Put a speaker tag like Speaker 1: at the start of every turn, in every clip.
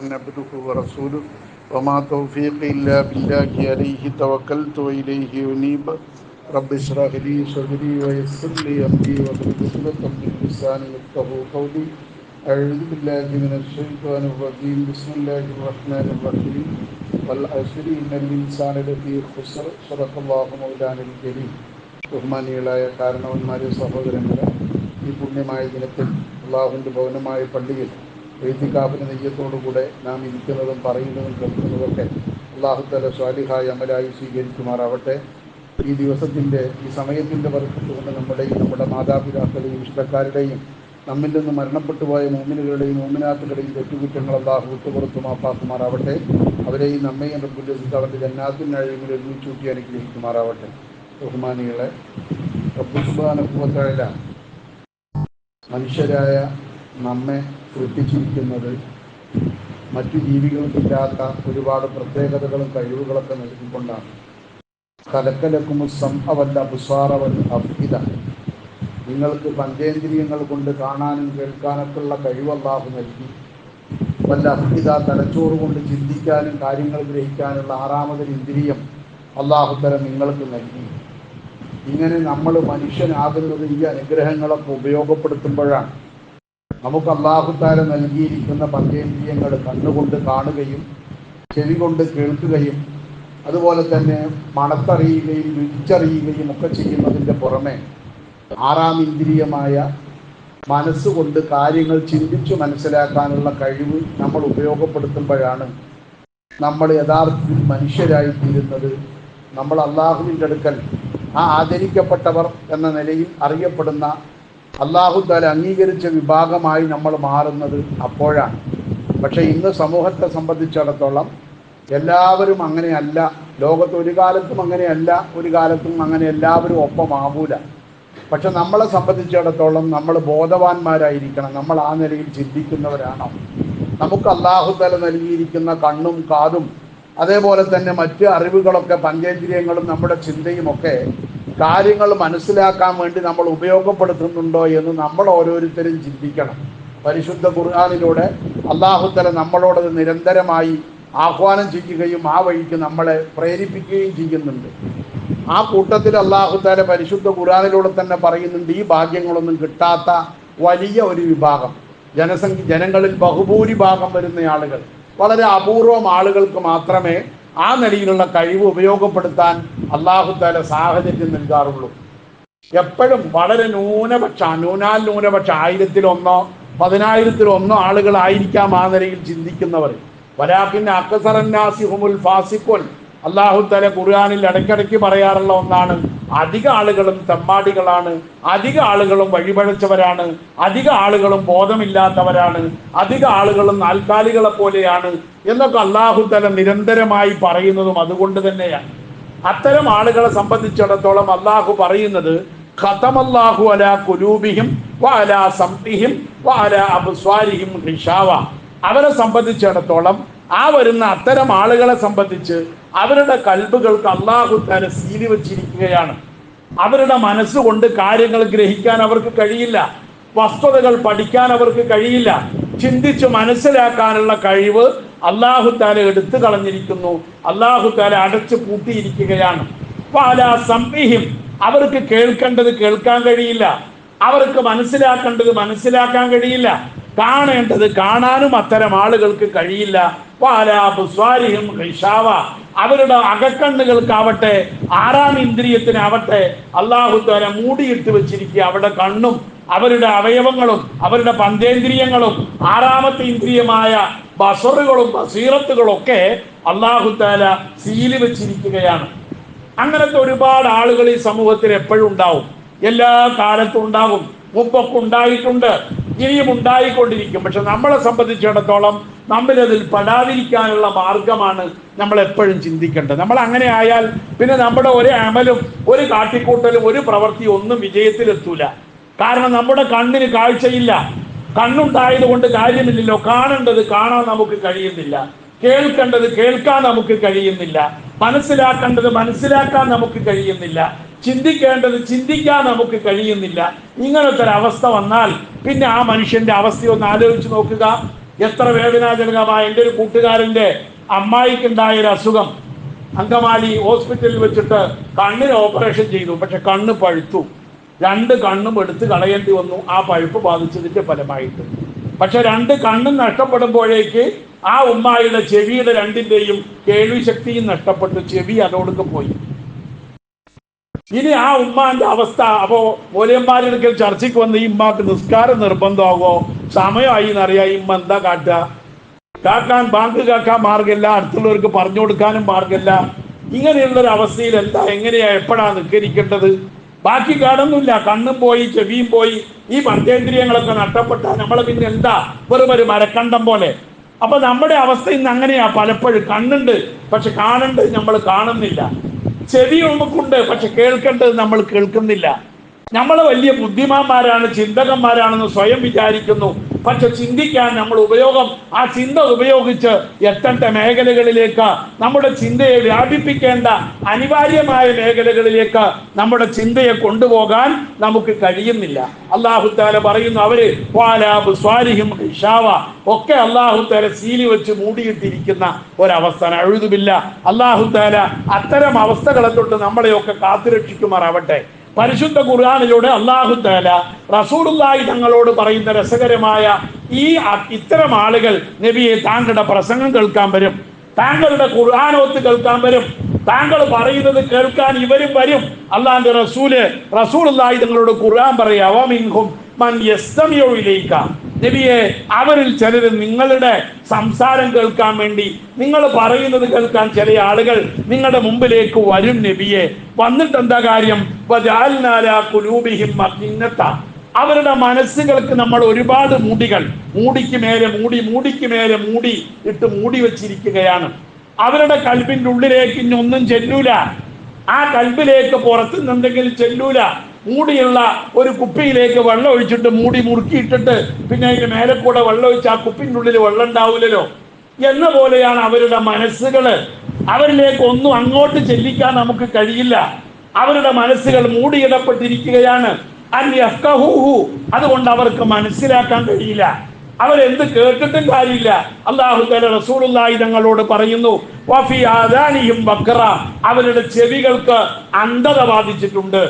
Speaker 1: عبده ورسوله وما توفيقي إلا بالله عليه توكلت وإليه أنيب رب اشرح لي صدري ويسر لي أمري واحلل عقدة من لساني يفقهوا قولي أعوذ بالله من الشيطان الرجيم بسم الله الرحمن الرحيم والعصر إن الإنسان لفي خسر صدق الله مولانا الكريم ബഹുമാനികളായ കാരണവന്മാരെ സഹോദരങ്ങളെ ഈ പുണ്യമായ ദിനത്തിൽ അള്ളാഹുവിൻ്റെ ഭവനമായ പള്ളിയിൽ എഴുത്തിക്കാപ്പിന് നെയ്യത്തോടുകൂടെ നാം ഇരിക്കുന്നതും പറയുന്നതും കേൾക്കുന്നതൊക്കെ അള്ളാഹുത്തല സ്വാലിഹായ അമലായി സ്വീകരിക്കുമാറാവട്ടെ. ഈ ദിവസത്തിന്റെ ഈ സമയത്തിന്റെ വർക്കത്തുകൊണ്ട് നമ്മുടെയും നമ്മുടെ മാതാപിതാക്കളുടെയും ഇഷ്ടക്കാരുടെയും നമ്മിൽ നിന്ന് മരണപ്പെട്ടു പോയ മോമിനുകളുടെയും മോമിനാത്തുകളുടെയും തെറ്റുകുറ്റങ്ങൾ അള്ളാഹു വിട്ടുപുറത്തു മാപ്പാക്കുമാറാവട്ടെ അവരെയും നമ്മയും റബ്ബുല്ലസിത്ത് അവരുടെ ജന്നാത്തിൻ അഴിമിൽ ഒരുമിച്ചൂട്ടി അനുഗ്രഹിക്കുമാറാവട്ടെ. ബഹുമാനികളെ റബ്ബുസുബാനുഭവത്തായ മനുഷ്യരായ നമ്മെ സൃഷ്ടിച്ചിരിക്കുന്നത് മറ്റു ജീവികൾക്കില്ലാത്ത ഒരുപാട് പ്രത്യേകതകളും കഴിവുകളൊക്കെ നൽകിക്കൊണ്ടാണ്. കലക്കലക്കും സംഭവല്ല അവല്ല പുസാറവൽ അഫിത നിങ്ങൾക്ക് പഞ്ചേന്ദ്രിയങ്ങൾ കൊണ്ട് കാണാനും കേൾക്കാനൊക്കെ ഉള്ള കഴിവ് അള്ളാഹു നൽകി. വല്ല അഫിത തലച്ചോറ് കൊണ്ട് ചിന്തിക്കാനും കാര്യങ്ങൾ ഗ്രഹിക്കാനുള്ള ആറാമതൊരു ഇന്ദ്രിയം അള്ളാഹുത്തരം നിങ്ങൾക്ക് നൽകി. ഇങ്ങനെ നമ്മൾ മനുഷ്യനാകുന്നത് ഈ അനുഗ്രഹങ്ങളൊക്കെ ഉപയോഗപ്പെടുത്തുമ്പോഴാണ് നമുക്ക് അള്ളാഹുത്താര നൽകിയിരിക്കുന്ന പഞ്ചേന്ദ്രിയങ്ങൾ കണ്ണുകൊണ്ട് കാണുകയും ചെവി കൊണ്ട് കേൾക്കുകയും അതുപോലെ തന്നെ മണത്തറിയുകയും രുചിച്ചറിയുകയും ഒക്കെ ചെയ്യുന്നതിന്റെ പുറമെ ആറാം ഇന്ദ്രിയമായ മനസ്സുകൊണ്ട് കാര്യങ്ങൾ ചിന്തിച്ചു മനസ്സിലാക്കാനുള്ള കഴിവ് നമ്മൾ ഉപയോഗപ്പെടുത്തുമ്പോഴാണ് നമ്മൾ യഥാർത്ഥത്തിൽ മനുഷ്യരായി തീരുന്നത് നമ്മൾ അള്ളാഹുവിന്റെ അടുക്കൽ ആ ആദരിക്കപ്പെട്ടവർ എന്ന നിലയിൽ അറിയപ്പെടുന്ന അള്ളാഹുദാല അംഗീകരിച്ച വിഭാഗമായി നമ്മൾ മാറുന്നത് അപ്പോഴാണ്. പക്ഷേ ഇന്ന് സമൂഹത്തെ സംബന്ധിച്ചിടത്തോളം എല്ലാവരും അങ്ങനെയല്ല. ലോകത്ത് ഒരു കാലത്തും അങ്ങനെയല്ല ഒരു കാലത്തും അങ്ങനെ എല്ലാവരും ഒപ്പമാകൂല പക്ഷെ നമ്മളെ സംബന്ധിച്ചിടത്തോളം നമ്മൾ ബോധവാന്മാരായിരിക്കണം. നമ്മൾ ആ നിലയിൽ ചിന്തിക്കുന്നവരാണോ. നമുക്ക് അള്ളാഹുദല നൽകിയിരിക്കുന്ന കണ്ണും കാതും അതേപോലെ തന്നെ മറ്റ് അറിവുകളൊക്കെ പഞ്ചേന്ദ്രിയങ്ങളും നമ്മുടെ ചിന്തയും ഒക്കെ കാര്യങ്ങൾ മനസ്സിലാക്കാൻ വേണ്ടി നമ്മൾ ഉപയോഗപ്പെടുത്തുന്നുണ്ടോ എന്ന് നമ്മൾ ഓരോരുത്തരും ചിന്തിക്കണം. പരിശുദ്ധ ഖുർആാനിലൂടെ അള്ളാഹുത്തല നമ്മളോടത് നിരന്തരമായി ആഹ്വാനം ചെയ്യുകയും ആ വഴിക്ക് നമ്മളെ പ്രേരിപ്പിക്കുകയും ചെയ്യുന്നുണ്ട്. ആ കൂട്ടത്തിൽ അള്ളാഹുത്താല പരിശുദ്ധ ഖുർആാനിലൂടെ തന്നെ പറയുന്നുണ്ട് ഈ ഭാഗ്യങ്ങളൊന്നും കിട്ടാത്ത വലിയ ഒരു വിഭാഗം. ജനസംഖ്യ ജനങ്ങളിൽ ബഹുഭൂരിഭാഗം വരുന്ന ആളുകൾ വളരെ അപൂർവം ആളുകൾക്ക് മാത്രമേ ആ നിലയിലുള്ള കഴിവ് ഉപയോഗപ്പെടുത്താൻ അള്ളാഹുത്താല സാഹചര്യം നൽകാറുള്ളൂ. എപ്പോഴും വളരെ ന്യൂനപക്ഷ ന്യൂനാൽ ന്യൂനപക്ഷ ആയിരത്തിലൊന്നോ പതിനായിരത്തിലൊന്നോ ആളുകളായിരിക്കാം ആ നിലയിൽ ചിന്തിക്കുന്നവർ. വലാഖിന്റെ അക്കസറന്നാസി ഹുമുൽ ഫാസിഖുൻ തല ഖുർആാനിൽ ഇടയ്ക്കിടയ്ക്ക് പറയാറുള്ള ഒന്നാണ് അധിക ആളുകളും തെമ്മാടികളാണ് അധിക ആളുകളും വഴിപഴച്ചവരാണ് അധിക ആളുകളും ബോധമില്ലാത്തവരാണ് അധിക ആളുകളും നാൽക്കാലികളെ പോലെയാണ് എന്നൊക്കെ അള്ളാഹു തല നിരന്തരമായി പറയുന്നതും അതുകൊണ്ട് തന്നെയാണ്. അത്തരം ആളുകളെ സംബന്ധിച്ചിടത്തോളം അള്ളാഹു പറയുന്നത് ഖതമല്ലാഹു അല കുലൂബിഹിം വഅല സംഇഹിം വഅല അബ്സ്വാരിഹിം ഹിഷാവ അവരെ സംബന്ധിച്ചിടത്തോളം ആ വരുന്ന അത്തരം ആളുകളെ സംബന്ധിച്ച് അവരുടെ കൽബുകൾക്ക് അള്ളാഹു താല സീലി വച്ചിരിക്കുകയാണ്. അവരുടെ മനസ്സുകൊണ്ട് കാര്യങ്ങൾ ഗ്രഹിക്കാൻ അവർക്ക് കഴിയില്ല. വസ്തുതകൾ പഠിക്കാൻ അവർക്ക് കഴിയില്ല. ചിന്തിച്ച് മനസ്സിലാക്കാനുള്ള കഴിവ് അള്ളാഹു താല എടുത്തു കളഞ്ഞിരിക്കുന്നു. അള്ളാഹു താല അടച്ചു പൂട്ടിയിരിക്കുകയാണ്. പാല സംഹിം അവർക്ക് കേൾക്കേണ്ടത് കേൾക്കാൻ കഴിയില്ല. അവർക്ക് മനസ്സിലാക്കേണ്ടത് മനസ്സിലാക്കാൻ കഴിയില്ല. കാണേണ്ടത് കാണാനും അത്തരം ആളുകൾക്ക് കഴിയില്ല. അവരുടെ അകക്കണ്ണുകൾക്കാവട്ടെ ആറാം ഇന്ദ്രിയത്തിനാവട്ടെ അള്ളാഹു താല മൂടിയിട്ട് വെച്ചിരിക്കുക. അവരുടെ കണ്ണും അവരുടെ അവയവങ്ങളും അവരുടെ പഞ്ചേന്ദ്രിയങ്ങളും ആറാമത്തെ ഇന്ദ്രിയമായ ബസറുകളും ബസീറത്തുകളും ഒക്കെ അള്ളാഹു താല സീൽ വെച്ചിരിക്കുകയാണ്. അങ്ങനത്തെ ഒരുപാട് ആളുകൾ ഈ സമൂഹത്തിൽ എപ്പോഴും ഉണ്ടാവും. എല്ലാ കാലത്തും ഉണ്ടാകും. മുമ്പൊക്കെ ഉണ്ടായിട്ടുണ്ട്. ഇനിയും ഉണ്ടായിക്കൊണ്ടിരിക്കും പക്ഷെ നമ്മളെ സംബന്ധിച്ചിടത്തോളം നമ്മളിതിൽ പെടാതിരിക്കാനുള്ള മാർഗമാണ് നമ്മൾ എപ്പോഴും ചിന്തിക്കേണ്ടത്. നമ്മൾ അങ്ങനെ ആയാൽ പിന്നെ നമ്മുടെ ഒരു അമലും ഒരു കാട്ടിക്കൂട്ടലും ഒരു പ്രവൃത്തി ഒന്നും വിജയത്തിലെത്തൂല. കാരണം നമ്മുടെ കണ്ണിന് കാഴ്ചയില്ല. കണ്ണുണ്ടായത് കൊണ്ട് കാര്യമില്ലല്ലോ. കാണേണ്ടത് കാണാൻ നമുക്ക് കഴിയുന്നില്ല. കേൾക്കേണ്ടത് കേൾക്കാൻ നമുക്ക് കഴിയുന്നില്ല. മനസ്സിലാക്കേണ്ടത് മനസ്സിലാക്കാൻ നമുക്ക് കഴിയുന്നില്ല. ചിന്തിക്കേണ്ടത് ചിന്തിക്കാൻ നമുക്ക് കഴിയുന്നില്ല. ഇങ്ങനത്തെ ഒരു അവസ്ഥ വന്നാൽ പിന്നെ ആ മനുഷ്യന്റെ അവസ്ഥയൊന്ന് ആലോചിച്ച് നോക്കുക.
Speaker 2: എത്ര വേദനാജനകമായ എന്റെ ഒരു കൂട്ടുകാരന്റെ അമ്മായിക്കുണ്ടായ ഒരു അസുഖം. അങ്കമാലി ഹോസ്പിറ്റലിൽ വെച്ചിട്ട് കണ്ണിന് ഓപ്പറേഷൻ ചെയ്തു. പക്ഷെ കണ്ണ് പഴുത്തു. രണ്ട് കണ്ണും എടുത്ത് കളയേണ്ടി വന്നു. ആ പഴുപ്പ് ബാധിച്ചതിന്റെ ഫലമായിട്ട്. പക്ഷെ രണ്ട് കണ്ണും നഷ്ടപ്പെടുമ്പോഴേക്ക് ആ ഉമ്മായിയുടെ ചെവിയുടെ രണ്ടിന്റെയും കേൾവി ശക്തിയും നഷ്ടപ്പെട്ടു. ചെവി അതോടൊക്കെ പോയി. ഇനി ആ ഉമ്മാന്റെ അവസ്ഥ അപ്പോ മൂലയന്മാരെടുക്കൽ ചർച്ചയ്ക്ക് വന്ന് ഈ ഉമ്മാക്ക് നിസ്കാരം നിർബന്ധമാകോ സമയമായി എന്നറിയാം ഈ ഉമ്മ എന്താ കാട്ടുക? കാക്കാൻ ബാങ്ക് കാക്കാൻ മാർഗമില്ല അടുത്തുള്ളവർക്ക് പറഞ്ഞു കൊടുക്കാനും മാർഗമില്ല. ഇങ്ങനെയുള്ള ഒരു അവസ്ഥയിൽ എന്താ എങ്ങനെയാ എപ്പോഴാ നിൽക്കരിക്കേണ്ടത് ബാക്കി കാണുന്നില്ല കണ്ണും പോയി ചെവിയും പോയി ഈ പഞ്ചേന്ദ്രിയങ്ങളൊക്കെ നഷ്ടപ്പെട്ട നമ്മളെ പിന്നെ എന്താ? വെറും ഒരു മരക്കണ്ടം പോലെ. അപ്പൊ നമ്മുടെ അവസ്ഥ ഇന്ന് അങ്ങനെയാ പലപ്പോഴും കണ്ണുണ്ട് പക്ഷെ കാണുണ്ട് നമ്മൾ കാണുന്നില്ല. ചെവി നമുക്കുണ്ട് പക്ഷെ കേൾക്കേണ്ടത് നമ്മൾ കേൾക്കുന്നില്ല. നമ്മൾ വലിയ ബുദ്ധിമാന്മാരാണ് ചിന്തകന്മാരാണെന്ന് സ്വയം വിചാരിക്കുന്നു. പക്ഷെ ചിന്തിക്കാൻ നമ്മൾ ഉപയോഗം ആ ചിന്ത ഉപയോഗിച്ച് എത്തേണ്ട മേഖലകളിലേക്ക് നമ്മുടെ ചിന്തയെ വ്യാപിപ്പിക്കേണ്ട അനിവാര്യമായ മേഖലകളിലേക്ക് നമ്മുടെ ചിന്തയെ കൊണ്ടുപോകാൻ നമുക്ക് കഴിയുന്നില്ല. അള്ളാഹുത്താല പറയുന്നു അവർ വാലാബ് സ്വാലിഹിം ഹിഷാവ ഒക്കെ അള്ളാഹുത്താല സീലി വെച്ച് മൂടിയിട്ടിരിക്കുന്ന ഒരവസ്ഥ അഴുതുമില്ല അള്ളാഹുത്താല അത്തരം അവസ്ഥകളെ തൊട്ട് നമ്മളെയൊക്കെ കാത്തുരക്ഷിക്കുമാറാവട്ടെ. പരിശുദ്ധ ഖുർആാനിലൂടെ അള്ളാഹു താല റസൂലുള്ളാഹി തങ്ങളോട് പറയുന്ന രസകരമായ ഈ ഇത്തരം ആളുകൾ നബിയെ താങ്കളുടെ പ്രസംഗം കേൾക്കാൻ വരും. താങ്കളുടെ ഖുർആാനോത്ത് കേൾക്കാൻ വരും. താങ്കൾ പറയുന്നത് കേൾക്കാൻ ഇവരും വരും. അള്ളാന്റെ റസൂൽ റസൂലുള്ളാഹി തങ്ങളോട് ഖുർആൻ പറയാ നബിയെ അവരിൽ ചിലർ നിങ്ങളുടെ സംസാരം കേൾക്കാൻ വേണ്ടി നിങ്ങൾ പറയുന്നത് കേൾക്കാൻ ചില ആളുകൾ നിങ്ങളുടെ മുമ്പിലേക്ക് വരും നബിയെ. വന്നിട്ട് എന്താ കാര്യം അവരുടെ മനസ്സുകൾക്ക് നമ്മൾ ഒരുപാട് മൂടികൾ. മൂടിക്ക് മേലെ മൂടി മൂടിക്ക് മേലെ മൂടി ഇട്ട് മൂടി വെച്ചിരിക്കുകയാണ്. അവരുടെ കൽബിന്റെ ഉള്ളിലേക്ക് ഇനി ഒന്നും ചെല്ലൂല. ആ കൽബിലേക്ക് പുറത്തുനിന്ന് എന്തെങ്കിലും ചെല്ലൂല. മൂടിയുള്ള ഒരു കുപ്പിയിലേക്ക് വെള്ളം ഒഴിച്ചിട്ട് മൂടി മുറുക്കിയിട്ടിട്ട് പിന്നെ അതിന്റെ മേലെ കൂടെ വെള്ളം ഒഴിച്ച് ആ കുപ്പിന്റെ ഉള്ളിൽ വെള്ളം ഉണ്ടാവില്ലല്ലോ എന്ന പോലെയാണ് അവരുടെ മനസ്സുകൾ. അവരിലേക്ക് ഒന്നും അങ്ങോട്ട് ചെല്ലിക്കാൻ നമുക്ക് കഴിയില്ല. അവരുടെ മനസ്സുകൾ മൂടിയിടപ്പെട്ടിരിക്കുകയാണ്. അതുകൊണ്ട് അവർക്ക് മനസ്സിലാക്കാൻ കഴിയില്ല. അവരെന്ത് കേട്ടിട്ടും കാര്യമില്ല. അള്ളാഹു തല റസൂലുള്ളാഹി തങ്ങളോട് പറയുന്നു വഫി ആദാനിയും ബക്ര അവരുടെ ചെവികൾക്ക് അന്ധത ബാധിച്ചിട്ടുണ്ട്.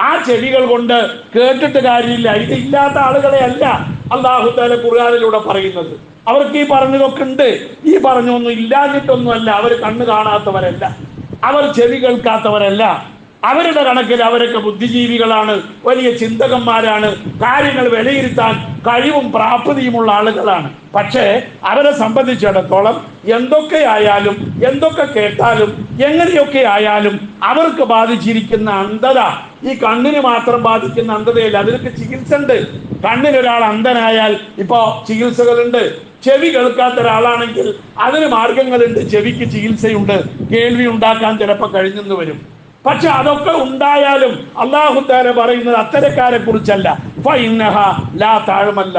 Speaker 2: ആ ചെവികൾ കൊണ്ട് കേട്ടിട്ട് കാര്യമില്ല. ഇതില്ലാത്ത ആളുകളെ അല്ല അള്ളാഹുദാല ഖുർആാനിലൂടെ പറയുന്നത്. അവർക്ക് ഈ പറഞ്ഞതൊക്കെ ഉണ്ട്. ഈ പറഞ്ഞൊന്നും ഇല്ലാഞ്ഞിട്ടൊന്നുമല്ല. അവർ കണ്ണ് കാണാത്തവരല്ല. അവർ ചെവി കേൾക്കാത്തവരല്ല. അവരുടെ കണക്കിൽ അവരൊക്കെ ബുദ്ധിജീവികളാണ് വലിയ ചിന്തകന്മാരാണ് കാര്യങ്ങൾ വിലയിരുത്താൻ കഴിവും പ്രാപ്തിയുമുള്ള ആളുകളാണ്. പക്ഷേ അവരെ സംബന്ധിച്ചിടത്തോളം എന്തൊക്കെ ആയാലും എന്തൊക്കെ കേട്ടാലും എങ്ങനെയൊക്കെ ആയാലും അവർക്ക് ബാധിച്ചിരിക്കുന്ന അന്ധത ഈ കണ്ണിന് മാത്രം ബാധിക്കുന്ന അന്ധതയല്ല അതിനൊക്കെ ചികിത്സ ഉണ്ട് കണ്ണിനൊരാൾ അന്ധനായാൽ ഇപ്പോൾ ചികിത്സകളുണ്ട്. ചെവി കേൾക്കാത്ത ഒരാളാണെങ്കിൽ അതിന് മാർഗങ്ങളുണ്ട്. ചെവിക്ക് ചികിത്സയുണ്ട്. കേൾവി ഉണ്ടാക്കാൻ ചിലപ്പോൾ കഴിഞ്ഞെന്ന് വരും. പക്ഷെ അതൊക്കെ ഉണ്ടായാലും അള്ളാഹു താര പറയുന്നത് അത്തരക്കാരെ കുറിച്ചല്ല ലാ താഴ്മല്ല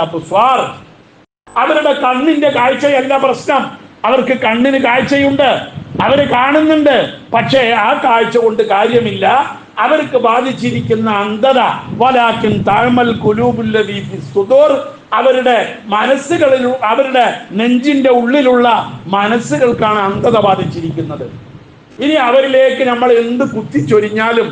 Speaker 2: അവരുടെ കണ്ണിന്റെ കാഴ്ചയല്ല പ്രശ്നം. അവർക്ക് കണ്ണിന് കാഴ്ചയുണ്ട്. അവർ കാണുന്നുണ്ട്. പക്ഷേ ആ കാഴ്ച കൊണ്ട് കാര്യമില്ല. അവർക്ക് ബാധിച്ചിരിക്കുന്ന അന്ധത. വലാക്കിൻ താഴ്മൽ കുലൂബുല്ലദീ ഫി സുദൂർ. അവരുടെ മനസ്സുകളിൽ അവരുടെ നെഞ്ചിന്റെ ഉള്ളിലുള്ള മനസ്സുകൾക്കാണ് അന്ധത ബാധിച്ചിരിക്കുന്നത്. ഇനി അവരിലേക്ക് നമ്മൾ എന്ത് കുത്തിച്ചൊരിഞ്ഞാലും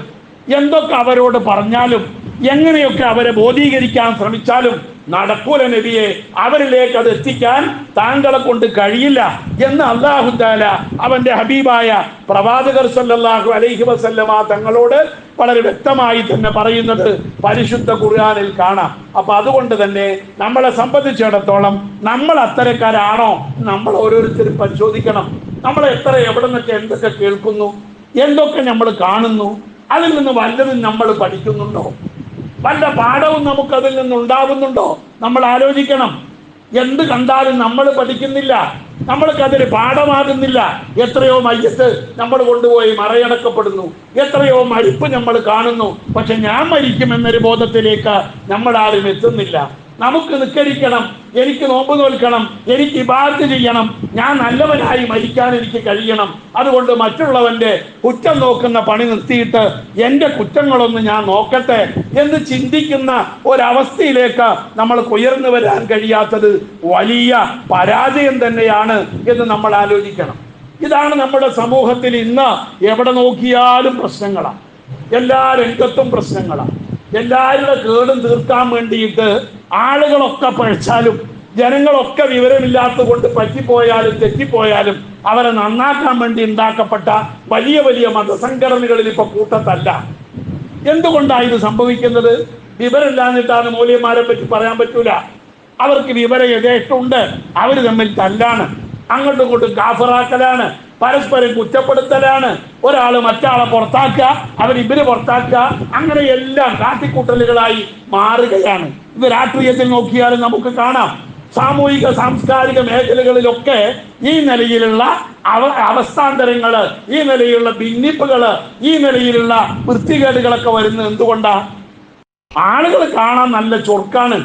Speaker 2: എന്തൊക്കെ അവരോട് പറഞ്ഞാലും എങ്ങനെയൊക്കെ അവരെ ബോധീകരിക്കാൻ ശ്രമിച്ചാലും നടക്കൂല നബിയെ. അവരിലേക്ക് അത് എത്തിക്കാൻ താങ്കളെ കൊണ്ട് കഴിയില്ല എന്ന് അള്ളാഹു താല അവന്റെ ഹബീബായ പ്രവാചകർ സല്ലാഹു അലൈഹി വസല്ലമ തങ്ങളോട് വളരെ വ്യക്തമായി തന്നെ പറയുന്നത് പരിശുദ്ധ ഖുർആനിൽ കാണാം. അപ്പൊ അതുകൊണ്ട് തന്നെ നമ്മളെ സംബന്ധിച്ചിടത്തോളം നമ്മൾ അത്തരക്കാരാണോ നമ്മൾ ഓരോരുത്തരും പരിശോധിക്കണം. നമ്മൾ എത്ര എവിടെ നിന്നൊക്കെ എന്തൊക്കെ കേൾക്കുന്നു എന്തൊക്കെ നമ്മൾ കാണുന്നു അതിൽ നിന്ന് വല്ലതും നമ്മൾ പഠിക്കുന്നുണ്ടോ? വല്ല പാഠവും നമുക്കതിൽ നിന്നുണ്ടാവുന്നുണ്ടോ? നമ്മൾ ആലോചിക്കണം. എന്ത് കണ്ടാലും നമ്മൾ പഠിക്കുന്നില്ല. നമ്മൾക്ക് അതൊരു പാഠമാകുന്നില്ല. എത്രയോ മയ്യത്ത് നമ്മൾ കൊണ്ടുപോയി മറയടക്കപ്പെടുന്നു. എത്രയോ മരിപ്പ് നമ്മൾ കാണുന്നു. പക്ഷെ ഞാൻ മരിക്കുമെന്നൊരു ബോധത്തിലേക്ക് നമ്മളാരും എത്തുന്നില്ല. നമുക്ക് നിസ്കരിക്കണം എനിക്ക് നോമ്പ് നോൽക്കണം എനിക്ക് ഇബാദത്ത് ചെയ്യണം ഞാൻ നല്ലവനായി മരിക്കാൻ എനിക്ക് കഴിയണം. അതുകൊണ്ട് മറ്റുള്ളവന്റെ കുറ്റം നോക്കുന്ന പണി നിർത്തിയിട്ട് എന്റെ കുറ്റങ്ങളൊന്നും ഞാൻ നോക്കട്ടെ എന്ന് ചിന്തിക്കുന്ന ഒരവസ്ഥയിലേക്ക് നമ്മൾക്ക് ഉയർന്നു വരാൻ കഴിയാത്തത് വലിയ പരാജയം തന്നെയാണ് എന്ന് നമ്മൾ ആലോചിക്കണം. ഇതാണ് നമ്മുടെ സമൂഹത്തിൽ ഇന്ന് എവിടെ നോക്കിയാലും പ്രശ്നങ്ങളാണ്. എല്ലാ രംഗത്തും പ്രശ്നങ്ങളാണ്. എല്ലാവരുടെ കേടും തീർക്കാൻ വേണ്ടിയിട്ട് ആളുകളൊക്കെ പഴിച്ചാലും ജനങ്ങളൊക്കെ വിവരമില്ലാത്ത കൊണ്ട് പറ്റിപ്പോയാലും തെറ്റിപ്പോയാലും അവരെ നന്നാക്കാൻ വേണ്ടി ഉണ്ടാക്കപ്പെട്ട വലിയ വലിയ മതസംഘടനകളിൽ ഇപ്പൊ കൂട്ടത്തല്ല. എന്തുകൊണ്ടാണ് ഇത് സംഭവിക്കുന്നത്? വിവരമില്ലാന്നിട്ടാണ് മൂല്യന്മാരെ പറ്റി പറയാൻ പറ്റൂല. അവർക്ക് വിവരം യഥേഷ്ടമുണ്ട്. അവർ തമ്മിൽ തല്ലാണ്. അങ്ങോട്ടും ഇങ്ങോട്ടും കാഫറാക്കലാണ്. പരസ്പരം കുറ്റപ്പെടുത്തലാണ്. ഒരാൾ മറ്റാളെ പുറത്താക്കുക അവർ ഇവർ പുറത്താക്കുക അങ്ങനെ എല്ലാം കാട്ടിക്കൂട്ടലുകളായി മാറുകയാണ്. ഇത് രാഷ്ട്രീയത്തിൽ നോക്കിയാലും നമുക്ക് കാണാം. സാമൂഹിക സാംസ്കാരിക മേഖലകളിലൊക്കെ ഈ നിലയിലുള്ള അവ അവസ്ഥാന്തരങ്ങൾ ഈ നിലയിലുള്ള ഭിന്നിപ്പുകൾ ഈ നിലയിലുള്ള വൃത്തികേടുകളൊക്കെ വരുന്നത് എന്തുകൊണ്ടാ? ആളുകൾ കാണാൻ നല്ല ചൊർക്കാണ്.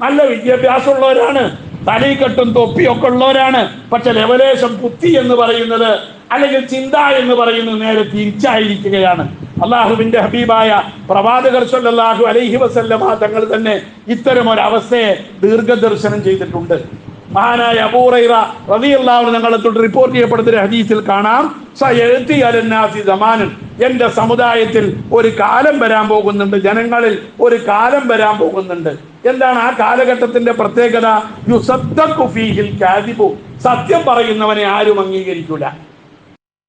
Speaker 2: നല്ല വിദ്യാഭ്യാസം വിദ്യാഭ്യാസമുള്ളവരാണ് തലയിക്കെട്ടും തൊപ്പിയൊക്കെ ഉള്ളവരാണ്. പക്ഷെ ലവലേശം ബുദ്ധി എന്ന് പറയുന്നത് അല്ലെങ്കിൽ ചിന്ത എന്ന് പറയുന്നത് നേരെ തിരിച്ചായിരിക്കുകയാണ്. അള്ളാഹുവിന്റെ ഹബീബായ പ്രവാചകർ സല്ലല്ലാഹു അലൈഹി വസല്ലമ തങ്ങൾ തന്നെ ഇത്തരം ഒരു അവസ്ഥയെ ദീർഘദർശനം ചെയ്തിട്ടുണ്ട്. മഹാനായ അബൂറൈറ റളിയല്ലാഹു ഞങ്ങളെ തൊട്ട് റിപ്പോർട്ട് ചെയ്യപ്പെടുന്ന ഹദീസിൽ കാണാം. സമാനൻ എന്റെ സമുദായത്തിൽ ഒരു കാലം വരാൻ പോകുന്നുണ്ട്. ജനങ്ങളിൽ ഒരു കാലം വരാൻ പോകുന്നുണ്ട്. എന്താണ് ആ കാലഘട്ടത്തിന്റെ പ്രത്യേകത? ഫീഹിൽ കാദിബു. സത്യം പറയുന്നവനെ ആരും അംഗീകരിക്കൂല.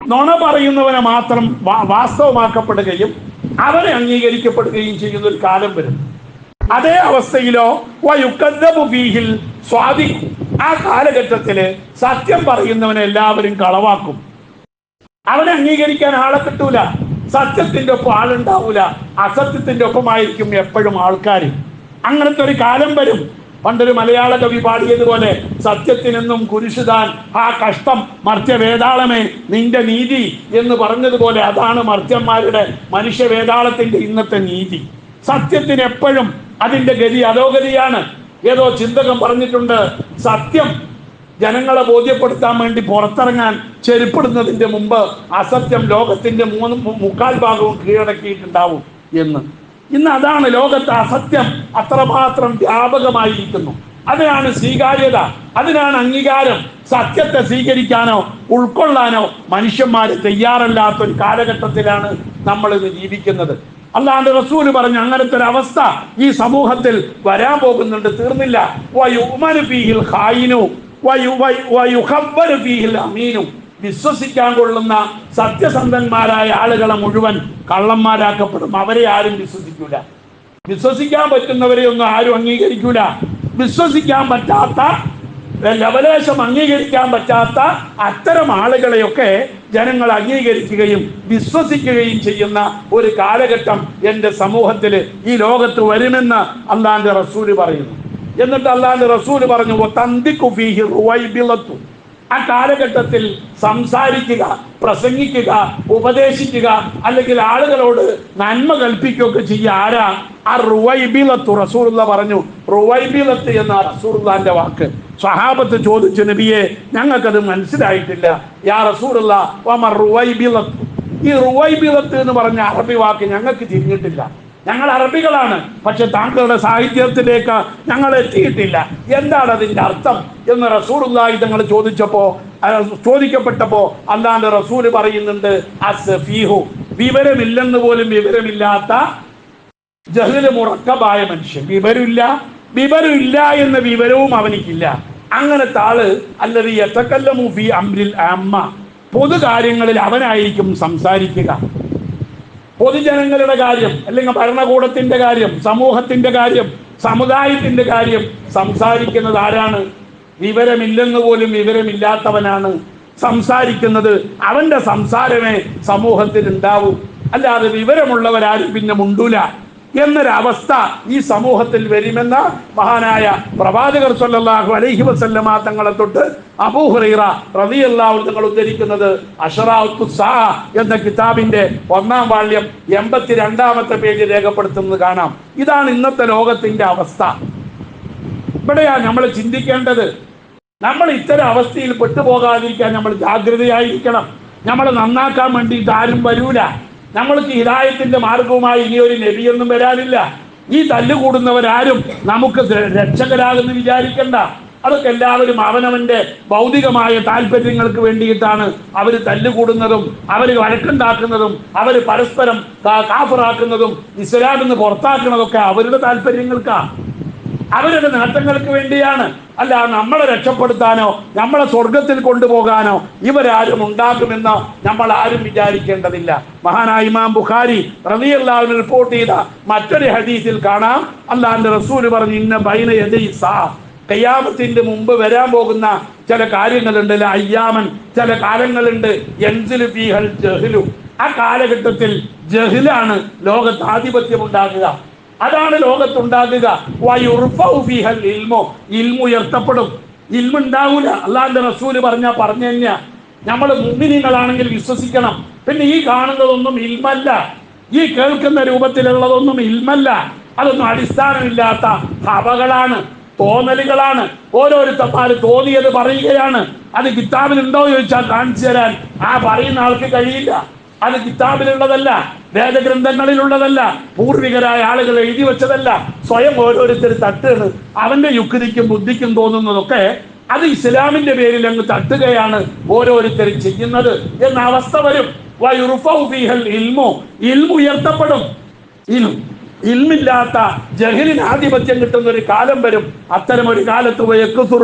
Speaker 2: നുണ പറയുന്നവനെ മാത്രം വാസ്തവമാക്കപ്പെടുകയും അവനെ അംഗീകരിക്കപ്പെടുകയും ചെയ്യുന്ന ഒരു കാലം വരും. അതേ അവസ്ഥയിലോ വയുക്കീഹിൽ സ്വാധിക്കും. ആ കാലഘട്ടത്തിൽ സത്യം പറയുന്നവനെ എല്ലാവരും കളവാക്കും. അവനെ അംഗീകരിക്കാൻ ആളെ കിട്ടൂല. സത്യത്തിന്റെ ഒപ്പം ആളുണ്ടാവൂല. അസത്യത്തിന്റെ ഒപ്പമായിരിക്കും എപ്പോഴും ആൾക്കാർ അങ്ങനത്തെ ഒരു കാലം വരും. പണ്ടൊരു മലയാള കവി പാടിയതുപോലെ സത്യത്തിനെന്നും കുരിശുതാൻ ആ കഷ്ടം മർത്യ വേതാളമേ നിന്റെ നീതി എന്ന് പറഞ്ഞതുപോലെ അതാണ് മർത്യന്മാരുടെ മനുഷ്യ വേതാളത്തിന്റെ ഇന്നത്തെ നീതി. സത്യത്തിന് എപ്പോഴും അതിന്റെ ഗതി അധോഗതിയാണ്. ഏതോ ചിന്തകം പറഞ്ഞിട്ടുണ്ട് സത്യം ജനങ്ങളെ ബോധ്യപ്പെടുത്താൻ വേണ്ടി പുറത്തിറങ്ങാൻ ചെരുപ്പിടുന്നതിന്റെ മുമ്പ് അസത്യം ലോകത്തിന്റെ മൂന്ന് മുക്കാൽ ഭാഗവും കീഴടക്കിയിട്ടുണ്ടാവും എന്ന്. ഇന്ന് അതാണ് ലോകത്തെ അസത്യം അത്രമാത്രം വ്യാപകമായിരിക്കുന്നു. അതിനാണ് സ്വീകാര്യത. അതിനാണ് അംഗീകാരം. സത്യത്തെ സ്വീകരിക്കാനോ ഉൾക്കൊള്ളാനോ മനുഷ്യന്മാർ തയ്യാറല്ലാത്ത ഒരു കാലഘട്ടത്തിലാണ് നമ്മൾ ഇന്ന് ജീവിക്കുന്നത്. അല്ലാണ്ട് റസൂൽ പറഞ്ഞു അങ്ങനത്തെ ഒരു അവസ്ഥ ഈ സമൂഹത്തിൽ വരാൻ പോകുന്നുണ്ട് തീർന്നില്ല. വയുമനു ഫീഹിൽ ഖായിനു. വയു- വയു- വയുഖബ്ബരു ഫീഹിൽ അമീനു. വിശ്വസിക്കാൻ കൊള്ളുന്ന സത്യസന്ധന്മാരായ ആളുകളെ മുഴുവൻ കള്ളന്മാരാക്കപ്പെടും. അവരെ ആരും വിശ്വസിക്കൂല. വിശ്വസിക്കാൻ പറ്റുന്നവരെ ഒന്നും ആരും അംഗീകരിക്കൂല. വിശ്വസിക്കാൻ പറ്റാത്ത ലവലേശം അംഗീകരിക്കാൻ പറ്റാത്ത അത്തരം ആളുകളെയൊക്കെ ജനങ്ങൾ അംഗീകരിക്കുകയും വിശ്വസിക്കുകയും ചെയ്യുന്ന ഒരു കാലഘട്ടം എന്റെ സമൂഹത്തിൽ ഈ ലോകത്ത് വരുമെന്ന് അള്ളാന്റെ റസൂൽ പറയുന്നു. എന്നിട്ട് അള്ളാന്റെ റസൂൽ പറഞ്ഞു തന്തിക്കു ഫീഹി റുവൈബിളത്തു. ആ കാലഘട്ടത്തിൽ സംസാരിക്കുക പ്രസംഗിക്കുക ഉപദേശിക്കുക അല്ലെങ്കിൽ ആളുകളോട് നന്മ കൽപ്പിക്കുകയൊക്കെ ചെയ്യുക. ആരാ? ആ റുവൈബിലത്ത് റസൂലുള്ള പറഞ്ഞു. റുവൈബിലത്ത് എന്ന റസൂറുള്ളാന്റെ വാക്ക്. സ്വഹാബത്ത് ചോദിച്ചു നബിയെ ഞങ്ങൾക്കത് മനസ്സിലായിട്ടില്ല. യാ റസൂറുള്ള റുവൈബിലത്ത് ഈ റുവൈബിലത്ത് എന്ന് പറഞ്ഞ അറബി വാക്ക് ഞങ്ങൾക്ക് തിരിഞ്ഞിട്ടില്ല ഞങ്ങൾ അറബികളാണ്. പക്ഷെ താങ്കളുടെ സാഹിത്യത്തിലേക്ക് ഞങ്ങൾ എത്തിയിട്ടില്ല. എന്താണ് അതിന്റെ അർത്ഥം എന്ന് റസൂലുള്ളാഹി തങ്ങൾ ചോദിച്ചപ്പോൾ ചോദിക്കപ്പെട്ടപ്പോൾ ചോദിക്കപ്പെട്ടപ്പോ അല്ലാണ്ട് റസൂൽ പറയുന്നുണ്ട് അസഫീഹു വിവരമില്ലെന്ന് പോലും വിവരമില്ലാത്ത ജഹൽ മുറക്കബായ മനുഷ്യൻ. വിവരമില്ല വിവരമില്ല എന്ന വിവരവും അവനിക്കില്ല. അങ്ങനത്തെ ആൾ അല്ലത് എത്തക്കല്ല ഫി അമ്രിൽ അമ്മ. പൊതു കാര്യങ്ങളിൽ അവനായിരിക്കും സംസാരിക്കുക. പൊതുജനങ്ങളുടെ കാര്യം അല്ലെങ്കിൽ ഭരണകൂടത്തിന്റെ കാര്യം സമൂഹത്തിന്റെ കാര്യം സമുദായത്തിന്റെ കാര്യം സംസാരിക്കുന്നത് ആരാണ്? വിവരമില്ലെന്ന് പോലും വിവരമില്ലാത്തവനാണ്. സംസാരിക്കുന്നത് അവന്റെ സംസാരമേ സമൂഹത്തിൽ ഉണ്ടാവൂ അല്ലാതെ വിവരമുള്ളവരാരും പിന്നെ മുണ്ടൂല. എന്നൊരവസ്ഥ ഈ സമൂഹത്തിൽ വരുമെന്ന് മഹാനായ പ്രവാചകർ സല്ലാഹു അലൈഹി വസല്ലമ തങ്ങളെ തൊട്ട് അബൂഹുറൈറ റളിയല്ലാഹു തങ്ങൾ ഉദ്ധരിക്കുന്നത് അഷറാ എന്ന കിതാബിന്റെ ഒന്നാം വാള്യം എൺപത്തിരണ്ടാമത്തെ പേജ് രേഖപ്പെടുത്തുന്നത് കാണാം. ഇതാണ് ഇന്നത്തെ ലോകത്തിന്റെ അവസ്ഥ. ഇവിടെയാ നമ്മൾ ചിന്തിക്കേണ്ടത്. നമ്മൾ ഇത്തരം അവസ്ഥയിൽ പെട്ടുപോകാതിരിക്കാൻ നമ്മൾ ജാഗ്രതയായിരിക്കണം. നമ്മൾ നന്നാക്കാൻ വേണ്ടിയിട്ട് ആരും വരൂല. നമ്മൾക്ക് ഹിതായത്തിന്റെ മാർഗവുമായി ഇനി ഒരു നബിയൊന്നും വരാനില്ല. ഈ തല്ലുകൂടുന്നവരാരും നമുക്ക് രക്ഷകരാകുന്നു വിചാരിക്കണ്ട. അതൊക്കെ എല്ലാവരും അവനവന്റെ ഭൗതികമായ താല്പര്യങ്ങൾക്ക് വേണ്ടിയിട്ടാണ് അവർ തല്ലുകൂടുന്നതും അവർ വഴക്കുണ്ടാക്കുന്നതും അവർ പരസ്പരം കാഫറാക്കുന്നതും ഇസ്ലാമിൽ നിന്ന് പുറത്താക്കുന്നതൊക്കെ അവരുടെ താല്പര്യങ്ങൾക്കാണ് അവരുടെ നേട്ടങ്ങൾക്ക് വേണ്ടിയാണ്. അല്ല നമ്മളെ രക്ഷപ്പെടുത്താനോ നമ്മളെ സ്വർഗത്തിൽ കൊണ്ടുപോകാനോ ഇവരാരും ഉണ്ടാക്കുമെന്ന് നമ്മൾ ആരും വിചാരിക്കേണ്ടതില്ല. മഹാനായ ഇമാം ബുഖാരി റളിയല്ലാഹു റിപ്പോർട്ട് ചെയ്ത മറ്റൊരു ഹദീസിൽ കാണാം. അല്ലാന്റെ റസൂൽ പറഞ്ഞു ഇന്ന ബൈന യദൈ സാ. കയ്യാമത്തിന്റെ മുമ്പ് വരാൻ പോകുന്ന ചില കാര്യങ്ങളുണ്ട്. അയ്യാമൻ ചില കാലങ്ങളുണ്ട്. ആ കാലഘട്ടത്തിൽ ജഹ്ലാണ് ലോകത്ത് ആധിപത്യം ഉണ്ടാകുക അതാണ് ലോകത്തുണ്ടാകുക. ഇൽമു. ഉയർത്തപ്പെടും. ഇൽമുണ്ടാവൂല അള്ളാന്റെ റസൂൽ പറഞ്ഞ പറഞ്ഞു തന്നെയാ. നമ്മൾ മുമ്പിനിങ്ങളാണെങ്കിൽ വിശ്വസിക്കണം. പിന്നെ ഈ കാണുന്നതൊന്നും ഇൽമല്ല. ഈ കേൾക്കുന്ന രൂപത്തിലുള്ളതൊന്നും ഇൽമല്ല. അതൊന്നും അടിസ്ഥാനമില്ലാത്ത ഹവകളാണ് തോന്നലുകളാണ്. ഓരോരുത്തന്മാർ തോന്നിയത് പറയുകയാണ്. അത് കിതാബിലുണ്ടോ ചോദിച്ചാൽ കാണിച്ചു തരാൻ. ആ പറയുന്ന ആൾക്ക് കഴിയില്ല. അത് കിതാബിലുള്ളതല്ല. വേദഗ്രന്ഥങ്ങളിലുള്ളതല്ല പൂർവികരായ ആളുകൾ എഴുതി വെച്ചതല്ല. സ്വയം ഓരോരുത്തർ തട്ടുകയാണ്. അവന്റെ യുക്തിക്കും ബുദ്ധിക്കും തോന്നുന്നതൊക്കെ അത് ഇസ്ലാമിന്റെ പേരിൽ അങ്ങ് തട്ടുകയാണ് ഓരോരുത്തരും ചെയ്യുന്നത് എന്ന അവസ്ഥ വരും. ഇൽമോ. ഇൽമു ഉയർത്തപ്പെടും. ഇൽമു. ഇൽമില്ലാത്ത ജഹലിന് ആധിപത്യം കിട്ടുന്ന ഒരു കാലം വരും. അത്തരം ഒരു കാലത്ത്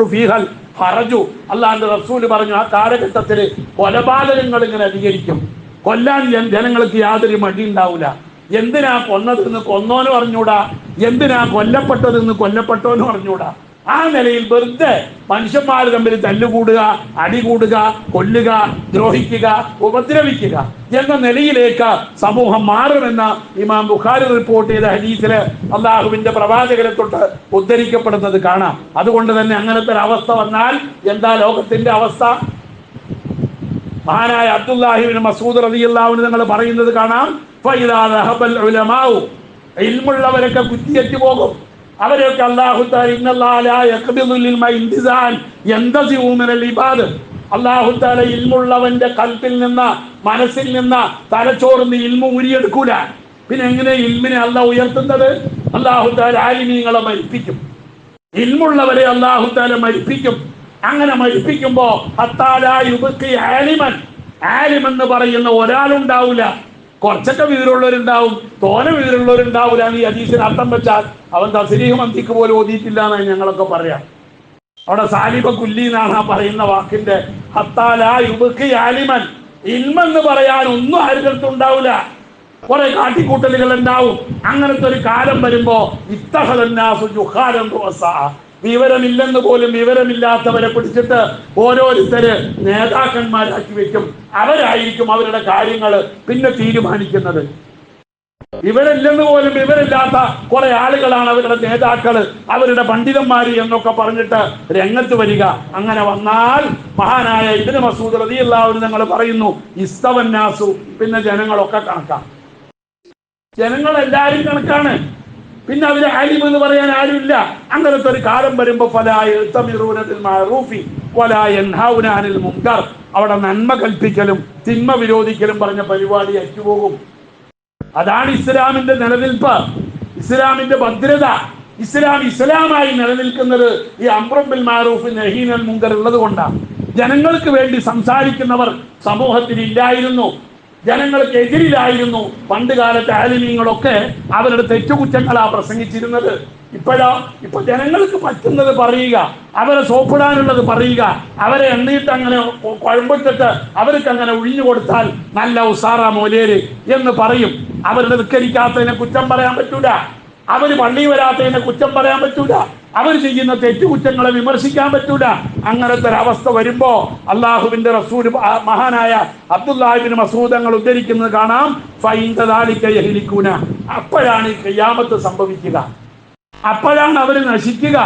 Speaker 2: ഫീഹൽ ഹറജു. അല്ലാണ്ട് റസൂൽ പറഞ്ഞു ആ കാലഘട്ടത്തിൽ കൊലപാതകങ്ങൾ ഇങ്ങനെ അധികരിക്കും. കൊല്ലാൻ ജനങ്ങൾക്ക് യാതൊരു മടിയുണ്ടാവില്ല എന്തിനാ കൊന്നതെന്ന് കൊന്നോന് പറഞ്ഞൂടാ. എന്തിനാ കൊല്ലപ്പെട്ടതെന്ന് കൊല്ലപ്പെട്ടോന്ന് പറഞ്ഞൂടാ. ആ നിലയിൽ വെറുതെ മനുഷ്യന്മാർ തമ്മിൽ തല്ലുകൂടുക അടികൂടുക കൊല്ലുക ദ്രോഹിക്കുക ഉപദ്രവിക്കുക എന്ന നിലയിലേക്ക് സമൂഹം മാറുമെന്ന് ഇമാം ബുഖാരി റിപ്പോർട്ട് ചെയ്ത ഹദീസിൽ അള്ളാഹുവിന്റെ പ്രവാചകരെ തൊട്ട് ഉദ്ധരിക്കപ്പെടുന്നത് കാണാം. അതുകൊണ്ട് തന്നെ അങ്ങനത്തെ ഒരു അവസ്ഥ വന്നാൽ എന്താ ലോകത്തിന്റെ അവസ്ഥ? മഹാനായ അബ്ദുല്ലാഹിബിൻ മസൂദ് റളിയല്ലാഹു നിങ്ങൾ പറയുന്നത് കാണാം ഇൽമുള്ളവരൊക്കെ കുത്തിയറ്റ് പോകും. അവരെയൊക്കെ അല്ലാഹു തആല ഇന്നല്ലാഹ ലാ യഖ്ബിദുൽ ഇൽമ ഇൻതിസാൻ യന്തസിഉ മിനൽ ഇബാദ്? അല്ലാഹു തആല ഇൽമുള്ളവന്റെ കൽപ്പിൽ നിന്ന് മനസ്സിൽ നിന്ന് തലച്ചോറിന്ന് ഇൽമു ഉരിയെടുക്കൂല പിന്നെ എങ്ങനെ ഇൽമിനെ അല്ല ഉയർത്തുന്നത്? അല്ലാഹു തആല ആലിമീങ്ങളെ മരിപ്പിക്കും. ഇൽമുള്ളവരെ അള്ളാഹുത്താല മരിപ്പിക്കും. അങ്ങനെ മരിപ്പിക്കുമ്പോ ആലിം എന്ന് പറയുന്ന ഒരാളുണ്ടാവില്ല കുറച്ചൊക്കെ വിവരമുള്ളവരുണ്ടാവും. തോന വിവരമുള്ളവരുണ്ടാവില്ല എന്ന് ഈ ഹദീസിന് അർത്ഥം വെച്ചാൽ അവൻ തസരീഹ മന്തിക്ക് പോലും ഓതിയിട്ടില്ല എന്നാണ് ഞങ്ങളൊക്കെ പറയാം. അവിടെ സാലിബ കുല്ലി എന്നാണ് ആ പറയുന്ന വാക്കിന്റെ ഹത്താലായുബക്കി ആലിമൻ. ഇൽമെന്ന് പറയാൻ ഒന്നും ആരുടെ ഉണ്ടാവില്ല കുറെ കാട്ടിക്കൂട്ടലുകൾ ഉണ്ടാവും അങ്ങനത്തെ ഒരു കാലം വരുമ്പോ ഇത്തഹദന്നാസു ജുഹാരം. വിവരമില്ലെന്ന് പോലും വിവരമില്ലാത്തവരെ പിടിച്ചിട്ട് ഓരോരുത്തര് നേതാക്കന്മാരാക്കി വെക്കും. അവരായിരിക്കും അവരുടെ കാര്യങ്ങൾ പിന്നെ തീരുമാനിക്കുന്നത്. ഇവരില്ലെന്ന് പോലും ഇവരില്ലാത്ത കുറെ ആളുകളാണ് അവരുടെ നേതാക്കൾ അവരുടെ പണ്ഡിതന്മാര് എന്നൊക്കെ പറഞ്ഞിട്ട് രംഗത്ത് വരിക. അങ്ങനെ വന്നാൽ മഹാനായ ഇതിന് മസൂദ് റതിയല്ലാവരും ഞങ്ങൾ പറയുന്നു ഇസ്തവന്നാസു പിന്നെ ജനങ്ങളൊക്കെ കണക്കാം. ജനങ്ങൾ എല്ലാവരും കണക്കാണ്. പിന്നെ അതിന് അലിം എന്ന് പറയാൻ ആരുമില്ല. അങ്ങനത്തെ ഒരു കാലം വരുമ്പോ ഫലായൂഫി മുങ്കർ. അവിടെ നന്മ കൽപ്പിക്കലും തിന്മ വിരോധിക്കലും പറഞ്ഞ പരിപാടി അറ്റുപോകും. അതാണ് ഇസ്ലാമിന്റെ നിലനിൽപ്പ്. ഇസ്ലാമിന്റെ ഭദ്രത. ഇസ്ലാം ഇസ്ലാമായി നിലനിൽക്കുന്നത് ഈ അമ്രുബിൽ മാറൂഫ് നഹീനൽ മുങ്കർ ഉള്ളത് കൊണ്ടാണ് ജനങ്ങൾക്ക് വേണ്ടി സംസാരിക്കുന്നവർ സമൂഹത്തിൽ ഇല്ലായിരുന്നു. ജനങ്ങൾക്ക് എതിരിലായിരുന്നു. പണ്ട് കാലത്തെ ആലിമീങ്ങളൊക്കെ അവരുടെ തെറ്റുകുറ്റങ്ങളാ പ്രസംഗിച്ചിരുന്നത്. ഇപ്പോഴാ ഇപ്പൊ ജനങ്ങൾക്ക് പറ്റുന്നത് പറയുക അവരെ സോപ്പിടാനുള്ളത് പറയുക അവരെ എണ്ണയിട്ട് അങ്ങനെ കുഴമ്പിട്ടിട്ട് അവർക്ക് അങ്ങനെ ഒഴിഞ്ഞു കൊടുത്താൽ നല്ല ഉസാറ മോലേര് എന്ന് പറയും. അവരുടെ നിസ്കരിക്കാത്തതിനെ കുറ്റം പറയാൻ പറ്റൂല. അവർ പള്ളി വരാത്തതിനെ കുറ്റം പറയാൻ പറ്റൂല. അവർ ചെയ്യുന്ന തെറ്റുകുറ്റങ്ങളെ വിമർശിക്കാൻ പറ്റൂല. അങ്ങനത്തെ ഒരു അവസ്ഥ വരുമ്പോ അള്ളാഹുവിന്റെ റസൂൽ മഹാനായ അബ്ദുല്ലാഹിബിന് മസൂദങ്ങൾ ഉദ്ധരിക്കുന്നത് കാണാം. ഫൈന്തദാലിക്ക യഹ്ലിക്കൂന. അപ്പോഴാണ് ഈ കയ്യാമത്ത് സംഭവിക്കുക. അപ്പോഴാണ് അവർ നശിക്കുക.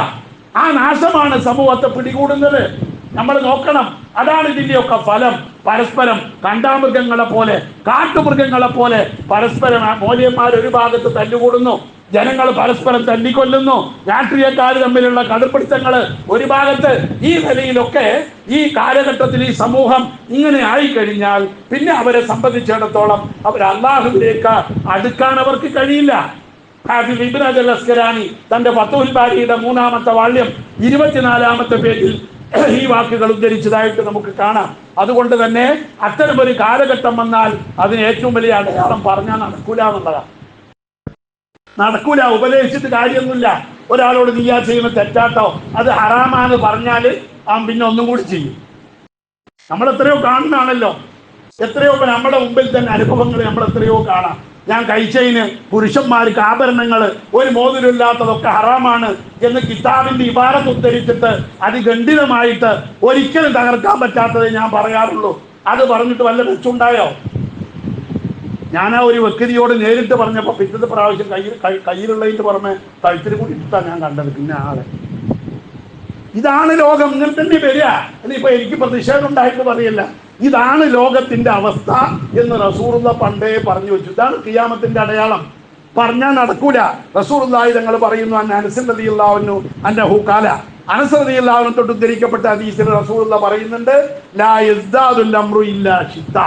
Speaker 2: ആ നാശമാണ് സമൂഹത്തെ പിടികൂടുന്നത്. നമ്മൾ നോക്കണം. അതാണ് ഇതിന്റെയൊക്കെ ഫലം. പരസ്പരം കണ്ടാമൃഗങ്ങളെ പോലെ കാട്ടുമൃഗങ്ങളെ പോലെ പരസ്പരം മൂല്യന്മാർ ഒരു ഭാഗത്ത് തല്ലുകൂടുന്നു. ജനങ്ങൾ പരസ്പരം തല്ലിക്കൊല്ലുന്നു. രാഷ്ട്രീയക്കാർ തമ്മിലുള്ള കടുപ്പിടുത്തങ്ങൾ ഒരു ഭാഗത്ത് ഈ നിലയിലൊക്കെ ഈ കാലഘട്ടത്തിൽ ഈ സമൂഹം ഇങ്ങനെ ആയിക്കഴിഞ്ഞാൽ പിന്നെ അവരെ സംബന്ധിച്ചിടത്തോളം അവർ അള്ളാഹുവിലേക്ക് അടുക്കാൻ അവർക്ക് കഴിയില്ല. ഹാഫിസ് ഇബ്രാജ് അൽ അസ്കരാനി തന്റെ ഫത്തുൽ ബാരിയുടെ മൂന്നാമത്തെ വാള്യം ഇരുപത്തിനാലാമത്തെ പേജിൽ ഈ വാക്കുകൾ ഉദ്ധരിച്ചതായിട്ട് നമുക്ക് കാണാം. അതുകൊണ്ട് തന്നെ അത്തരമൊരു കാലഘട്ടം വന്നാൽ അതിന് ഏറ്റവും വലിയ അടയാളം പറഞ്ഞാൽ നടക്കൂല എന്നുള്ളതാണ്. നടക്കൂല ഉപദേശിച്ചിട്ട് കാര്യമൊന്നുമില്ല. ഒരാളോട് നീ ആ ചെയ്യുന്ന തെറ്റാട്ടോ അത് ഹറാമാന്ന് പറഞ്ഞാൽ അവൻ പിന്നെ ഒന്നും കൂടി ചെയ്യും. നമ്മൾ എത്രയോ കാണുന്നതാണല്ലോ. എത്രയോ നമ്മുടെ മുമ്പിൽ തന്നെ അനുഭവങ്ങൾ നമ്മൾ എത്രയോ കാണാം. ഞാൻ കഴിച്ചതിന് പുരുഷന്മാർക്ക് ആഭരണങ്ങൾ ഒരു മോതിരില്ലാത്തതൊക്കെ ഹറാമാണ് എന്ന് കിതാബിന്റെ ഇബാറത്ത് ഉദ്ധരിച്ചിട്ട് അതിഗണ്ഡിതമായിട്ട് ഒരിക്കലും തകർക്കാൻ പറ്റാത്തത് ഞാൻ പറയാറുള്ളൂ. അത് പറഞ്ഞിട്ട് വല്ല മെച്ചുണ്ടായോ ഞാൻ ആ ഒരു വ്യക്തിയോട് നേരിട്ട് പറഞ്ഞപ്പോൾ പിറ്റത്തെ പ്രാവശ്യം കയ്യിൽ കയ്യിലുള്ളതിന്റെ പുറമെ കഴുത്തിന് കൂടി ഇട്ടാ ഞാൻ കണ്ടത്. പിന്നെ ആളെ. ഇതാണ് ലോകം. ഇങ്ങനെ തന്നെ വരിക ഇനിയിപ്പോ എനിക്ക് പ്രതിഷേധം ഉണ്ടായിട്ട് പറയല്ല. ഇതാണ് ലോകത്തിന്റെ അവസ്ഥ എന്ന് റസൂറുള്ള പണ്ടേ പറഞ്ഞു വെച്ചു. ഇതാണ് കിയാമത്തിന്റെ അടയാളം. പറഞ്ഞാൽ നടക്കൂല. റസൂറുള്ളായി തങ്ങൾ പറയുന്നു അന്ന അനുസൃതിയുള്ളവനു അന്ന ഹൂക്കാല അനുസൃതിയുള്ളവനും തൊട്ട് ഉദ്ധരിക്കപ്പെട്ട ഹദീസിൽ റസൂറുള്ള പറയുന്നുണ്ട് ലാ യസ്ദാദുൽ അംറു ഇല്ലാ ഷിദ്ദ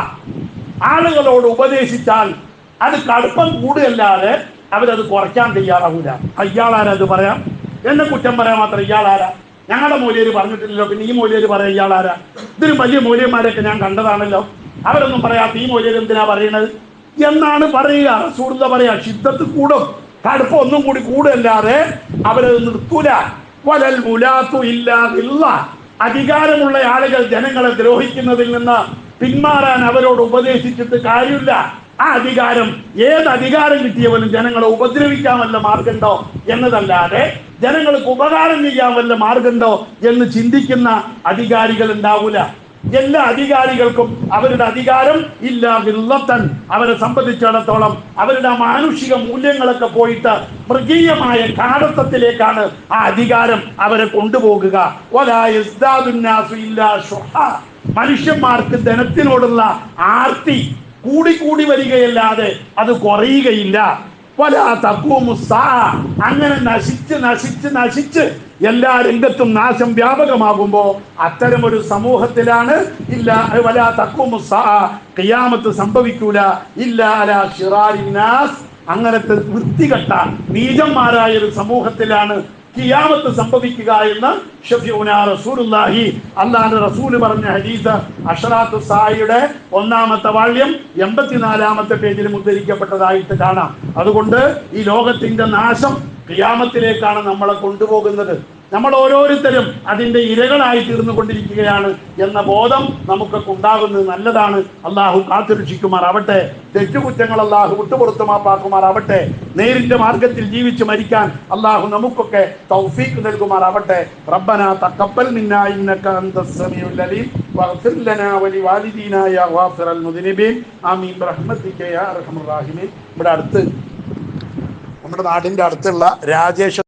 Speaker 2: ആളുകളോട് ഉപദേശിച്ചാൽ അത് കടുപ്പം കൂടുകയല്ലാതെ അവരത് കുറയ്ക്കാൻ തയ്യാറാവൂല. അത് പറയാം? എന്നെ കുറ്റം പറയാൻ മാത്രം ഇയാളാരാ? ഞങ്ങളുടെ മൂല്യര് പറഞ്ഞിട്ടില്ലല്ലോ പിന്നെ ഈ മൂല്യര് പറയാം ഇയാളാരാ? ഇതിലും വലിയ മൂല്യന്മാരൊക്കെ ഞാൻ കണ്ടതാണല്ലോ. അവരൊന്നും പറയാത്ത ഈ മൂല്യര് എന്തിനാ പറയണത്? എന്നാണ് പറയുക. റസൂർല പറയാ ശിദ്ധത്ത് കൂടും. കടുപ്പം ഒന്നും കൂടി കൂടല്ലാതെ അവരത് നിർത്തൂല. വലൽ മുലാത്തു ഇല്ലാതില്ല അധികാരമുള്ള ആളുകൾ ജനങ്ങളെ ദ്രോഹിക്കുന്നതിൽ നിന്ന് പിന്മാറാൻ അവരോട് ഉപദേശിച്ചിട്ട് കാര്യമില്ല. ആ അധികാരം ഏത് അധികാരം കിട്ടിയവനും ജനങ്ങളെ ഉപദ്രവിക്കാൻ വല്ല മാർഗമുണ്ടോ എന്നതല്ലാതെ ജനങ്ങൾക്ക് ഉപകാരം ചെയ്യാൻ വല്ല മാർഗമുണ്ടോ എന്ന് ചിന്തിക്കുന്ന അധികാരികൾ ഉണ്ടാവൂല. എല്ലാ അധികാരികൾക്കും അവരുടെ അധികാരം ഇല്ല വില്ലത്തൻ. അവരെ സംബന്ധിച്ചിടത്തോളം അവരുടെ മാനുഷിക മൂല്യങ്ങളൊക്കെ പോയിട്ട് മൃഗീയമായ കാടത്വത്തിലേക്കാണ് ആ അധികാരം അവരെ കൊണ്ടുപോകുക. മനുഷ്യന്മാർക്ക് ധനത്തിനോടുള്ള ആർത്തി കൂടിക്കൂടി വരികയല്ലാതെ അത് കുറയുകയില്ല. പല തക്കുമുസാ അങ്ങനെ നശിച്ച് നശിച്ച് നശിച്ച് എല്ലാ രംഗത്തും നാശം വ്യാപകമാകുമ്പോ ഒരു സമൂഹത്തിലാണ് ഇല്ല വല തക്കുമുസാ കിയാമത്ത് സംഭവിക്കൂല. ഇല്ല അല അങ്ങനത്തെ വൃത്തികെട്ട നീചന്മാരായ ഒരു സമൂഹത്തിലാണ് കിയാമത്ത് സംഭവിക്കുക എന്ന് റസൂലുല്ലാഹി റസൂലുള്ളാഹി റസൂൽ പറഞ്ഞ ഹദീസ് അഷറാത്തു സായിയുടെ ഒന്നാമത്തെ വാള്യം എൺപത്തിനാലാമത്തെ പേജിൽ ഉദ്ധരിക്കപ്പെട്ടതായിട്ട് കാണാം. അതുകൊണ്ട് ഈ ലോകത്തിന്റെ നാശം കിയാമത്തിലേക്കാണ് നമ്മളെ കൊണ്ടുപോകുന്നത്. നമ്മൾ ഓരോരുത്തരും അതിന്റെ ഇരകളായി തീർന്നു കൊണ്ടിരിക്കുകയാണ് എന്ന ബോധം നമുക്കൊക്കെ ഉണ്ടാകുന്നത് നല്ലതാണ്. അള്ളാഹു കാത്തുരക്ഷിക്കുമാറാവട്ടെ. തെറ്റുകുറ്റങ്ങൾ അള്ളാഹു വിട്ടുപുറത്തു മാപ്പാക്കുമാറാവട്ടെ. നേരിന്റെ മാർഗത്തിൽ ജീവിച്ച് മരിക്കാൻ അള്ളാഹു നമുക്കൊക്കെ തൗഫീഖ് നൽകുമാറാവട്ടെ. റബ്ബന തക്കപ്പൽ ഇന്നക അലീം. ഇവിടെ അടുത്ത് നമ്മുടെ നാടിന്റെ അടുത്തുള്ള രാജേഷ്